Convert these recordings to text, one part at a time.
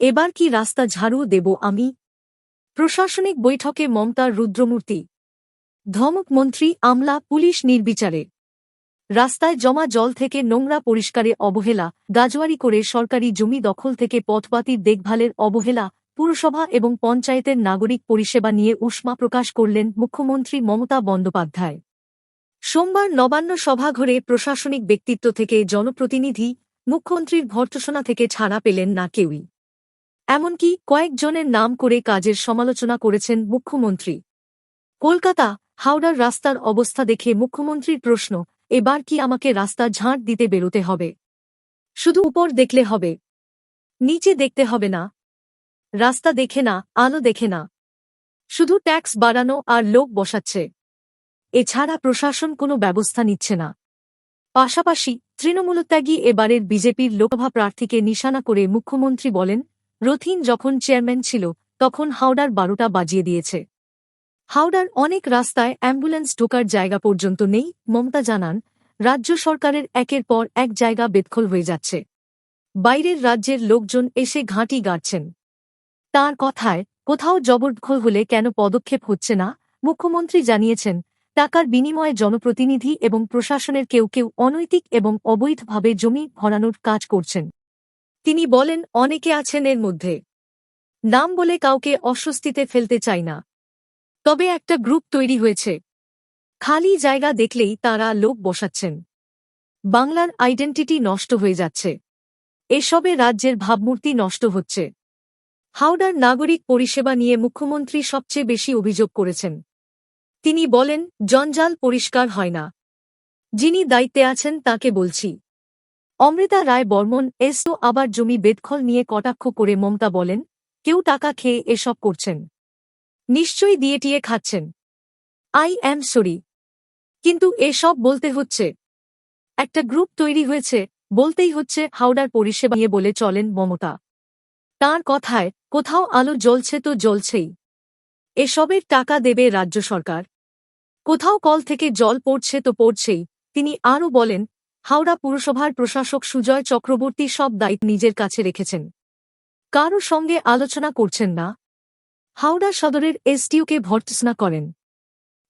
এবার কি রাস্তা ঝাড়ু দেব আমি? প্রশাসনিক বৈঠকে মমতার রুদ্রমূর্তি। ধমক মন্ত্রী, আমলা, পুলিশ নির্বিচারে। রাস্তায় জমা জল থেকে নোংরা পরিষ্কারে অবহেলা, গাজোয়ারি করে সরকারি জমি দখল থেকে পথবাতির দেখভালের অবহেলা, পুরসভা এবং পঞ্চায়েতের নাগরিক পরিষেবা নিয়ে উষ্মা প্রকাশ করলেন মুখ্যমন্ত্রী মমতা বন্দ্যোপাধ্যায়। সোমবার নবান্ন সভাঘরে প্রশাসনিক ব্যক্তিত্ব থেকে জনপ্রতিনিধি, মুখ্যমন্ত্রীর ভর্তসনা থেকে ছাড়া পেলেন না কেউই। এমনকি কয়েকজনের নাম করে কাজের সমালোচনা করেছেন মুখ্যমন্ত্রী। কলকাতা, হাওড়ার রাস্তার অবস্থা দেখে মুখ্যমন্ত্রীর প্রশ্ন, এবার কি আমাকে রাস্তা ঝাঁট দিতে বেরোতে হবে? শুধু উপর দেখলে হবে, নিচে দেখতে হবে না, রাস্তা দেখে না, আলো দেখে না, শুধু ট্যাক্স বাড়ানো আর লোক বসাচ্ছে। এছাড়া প্রশাসন কোনো ব্যবস্থা নিচ্ছে না। পাশাপাশি তৃণমূলত্যাগী এবারের বিজেপির লোকসভা প্রার্থীকে নিশানা করে মুখ্যমন্ত্রী বলেন রথিন যখন চেয়ারম্যান ছিল, তখন হাওড়ার বারোটা বাজিয়ে দিয়েছে। হাওড়ার অনেক রাস্তায় অ্যাম্বুলেন্স ঢোকার জায়গা পর্যন্ত নেই, মমতা জানান, রাজ্য সরকারের একের পর এক জায়গা বেদখল হয়ে যাচ্ছে। বাইরের রাজ্যের লোকজন এসে ঘাঁটি গাড়ছেন তার কথায়, কোথাও জবরদখল হলে কেন পদক্ষেপ হচ্ছে না? মুখ্যমন্ত্রী জানিয়েছেন, টাকার বিনিময়ে জনপ্রতিনিধি এবং প্রশাসনের কেউ কেউ অনৈতিক এবং অবৈধভাবে জমি ভরানোর কাজ করছেন। তিনি বলেন, অনেকে আছেন এর মধ্যে। নাম বলে কাউকে অস্বস্তিতে ফেলতে চাই না। তবে একটা গ্রুপ তৈরি হয়েছে। খালি জায়গা দেখলেই তারা লোক বসাচ্ছেন। বাংলার আইডেন্টিটি নষ্ট হয়ে যাচ্ছে। এসবে রাজ্যের ভাবমূর্তি নষ্ট হচ্ছে। হাওড়ার নাগরিক পরিষেবা নিয়ে মুখ্যমন্ত্রী সবচেয়ে বেশি অভিযোগ করেছেন। তিনি বলেন, জঞ্জাল পরিষ্কার হয় না। যিনি দায়িত্বে আছেন তাকে বলছি। অমৃতা রায় বর্মন এসও আবার জমি বেদখল নিয়ে কটাক্ষ করে মমতা বলেন, কেউ টাকা খেয়ে এসব করছেন। নিশ্চয়ই দিয়েটিয়ে খাচ্ছেন। I am sorry. কিন্তু এসব বলতে হচ্ছে। একটা গ্রুপ তৈরি হয়েছে, বলতেই হচ্ছে হাওড়ার পরিষেবা নিয়ে বলে চলেন মমতা। তাঁর কথায়, কোথাও আলো জ্বলছে তো জ্বলছেই। এসবের টাকা দেবে রাজ্য সরকার। কোথাও কল থেকে জল পড়ছে তো পড়ছেই। তিনি আরও বলেন হাওড়া পুরসভার প্রশাসক সুজয় চক্রবর্তী সব দায়িত্ব নিজের কাছে রেখেছেন। কারও সঙ্গে আলোচনা করছেন না। হাওড়া সদরের এসডিওকে ভর্তসনা করেন।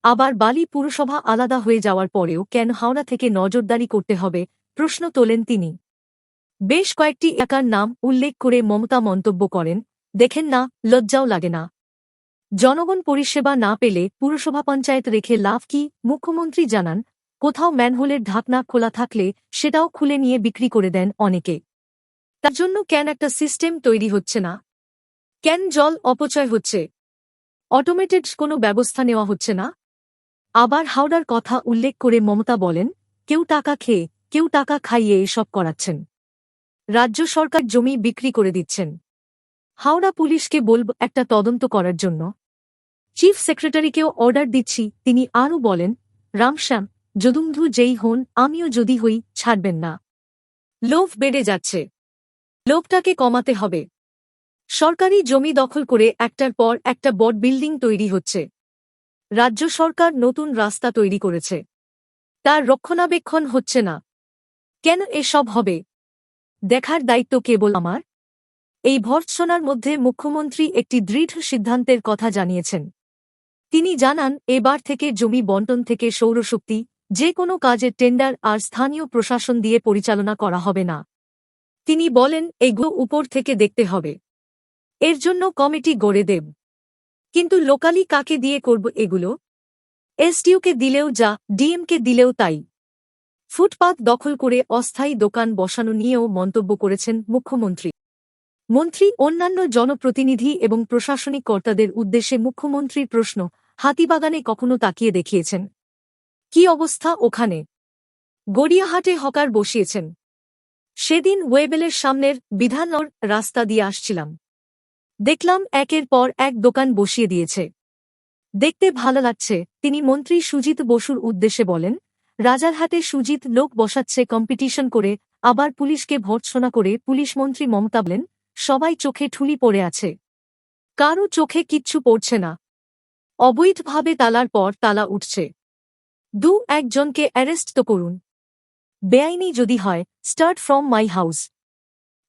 আবার বালি পুরসভা আলাদা হয়ে যাওয়ার পরেও কেন হাওড়া থেকে নজরদারি করতে হবে, প্রশ্ন তোলেন তিনি। বেশ কয়েকটি একার নাম উল্লেখ করে মমতা মন্তব্য করেন, দেখেন না, লজ্জাও লাগে না। জনগণ পরিষেবা না পেলে পুরসভা পঞ্চায়েত রেখে লাভ কি? মুখ্যমন্ত্রী জানান কোথাও ম্যানহোলের ঢাকনা খোলা থাকলে সেটাও খুলে নিয়ে বিক্রি করে দেন অনেকে। তার জন্য কেন একটা সিস্টেম তৈরি হচ্ছে না। কেন জল অপচয় হচ্ছে। অটোমেটেড কোনো ব্যবস্থা নেওয়া হচ্ছে না। আবার হাওড়ার কথা উল্লেখ করে মমতা বলেন, কেউ টাকা খেয়ে, কেউ টাকা খাইয়ে এসব করাচ্ছেন। রাজ্য সরকার জমি বিক্রি করে দিচ্ছেন। হাওড়া পুলিশকে বলব একটা তদন্ত করার জন্য। চিফ সেক্রেটারিকেও অর্ডার দিচ্ছি। তিনি আরও বলেন, রামশ্যাম যদুন্ধু যেই হন, আমিও যদি হই, ছাড়বেন না। লোভ বেড়ে যাচ্ছে। লোভটাকে কমাতে হবে। সরকারি জমি দখল করে একটার পর একটা বড় বিল্ডিং তৈরি হচ্ছে। রাজ্য সরকার নতুন রাস্তা তৈরি করেছে। তার রক্ষণাবেক্ষণ হচ্ছে না। কেন এসব হবে? দেখার দায়িত্ব কেবল আমার? এই ভর্ৎসনার মধ্যে মুখ্যমন্ত্রী একটি দৃঢ় সিদ্ধান্তের কথা জানিয়েছেন। তিনি জানান, এবার থেকে জমি বন্টন থেকে সৌরশক্তি যে কোনো কাজের টেন্ডার আর স্থানীয় প্রশাসন দিয়ে পরিচালনা করা হবে না। তিনি বলেন, এগুলো উপর থেকে দেখতে হবে। এর জন্য কমিটি গড়ে দেব। কিন্তু লোকালি কাকে দিয়ে করব এগুলো? এসডিওকে দিলেও যা, ডিএমকে দিলেও তাই। ফুটপাত দখল করে অস্থায়ী দোকান বসানো নিয়েও মন্তব্য করেছেন মুখ্যমন্ত্রী। মন্ত্রী, অন্যান্য জনপ্রতিনিধি এবং প্রশাসনিক কর্তাদের উদ্দেশ্যে মুখ্যমন্ত্রীর প্রশ্ন, হাতিবাগানে কখনো তাকিয়ে দেখিয়েছেন। কি অবস্থা ওখানে? গড়িয়াহাটে হকার বসিয়েছেন। সেদিন ওয়েবেলের সামনের বিধানর রাস্তা দিয়ে আসছিলাম। দেখলাম একের পর এক দোকান বসিয়ে দিয়েছে। দেখতে ভালো লাগছে, তিনি মন্ত্রী সুজিত বসুর উদ্দেশ্যে বলেন রাজার রাজারহাটে সুজিত লোক বসাচ্ছে কম্পিটিশন করে, আবার পুলিশকে ভর্ৎসনা করে পুলিশ মন্ত্রী মমতা বলেন, সবাই চোখে ঠুলি পড়ে আছে। কারও চোখে কিচ্ছু পড়ছে না। অবৈধভাবে তালার পর তালা উঠছে। দু, একজনকে অ্যারেস্ট তো করুন। বেআইনি যদি হয়, স্টার্ট ফ্রম মাই হাউস।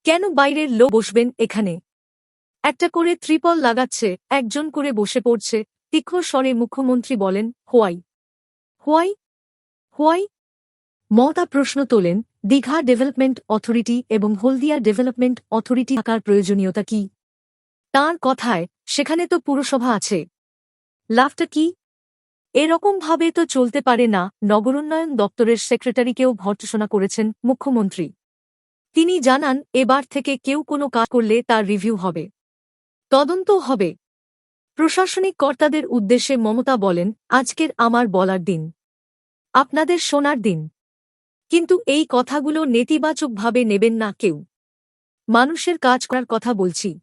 কেন বাইরের লোক বসবেন এখানে? একটা করে ত্রিপল লাগাচ্ছে, একজন করে বসে পড়ছে, তীক্ষ্ণ স্বরে মুখ্যমন্ত্রী বলেন, হোয়াই? হোয়াই? হোয়াই? মমতা প্রশ্ন তোলেন, দীঘা ডেভেলপমেন্ট অথরিটি এবং হলদিয়া ডেভেলপমেন্ট অথরিটি থাকার প্রয়োজনীয়তা কি? তাঁর কথায়, সেখানে তো পুরসভা আছে। লাভটা কি? এরকমভাবে তো চলতে পারে না, নগরোন্নয়ন দপ্তরের সেক্রেটারিকেও ভর্ৎসনা করেছেন মুখ্যমন্ত্রী। তিনি জানান, এবার থেকে কেউ কোনো কাজ করলে তার রিভিউ হবে। তদন্ত হবে। প্রশাসনিক কর্তাদের উদ্দেশ্যে মমতা বলেন, আজকের আমার বলার দিন। আপনাদের শোনার দিন। কিন্তু এই কথাগুলো নেতিবাচকভাবে নেবেন না কেউ। মানুষের কাজ করার কথা বলছি।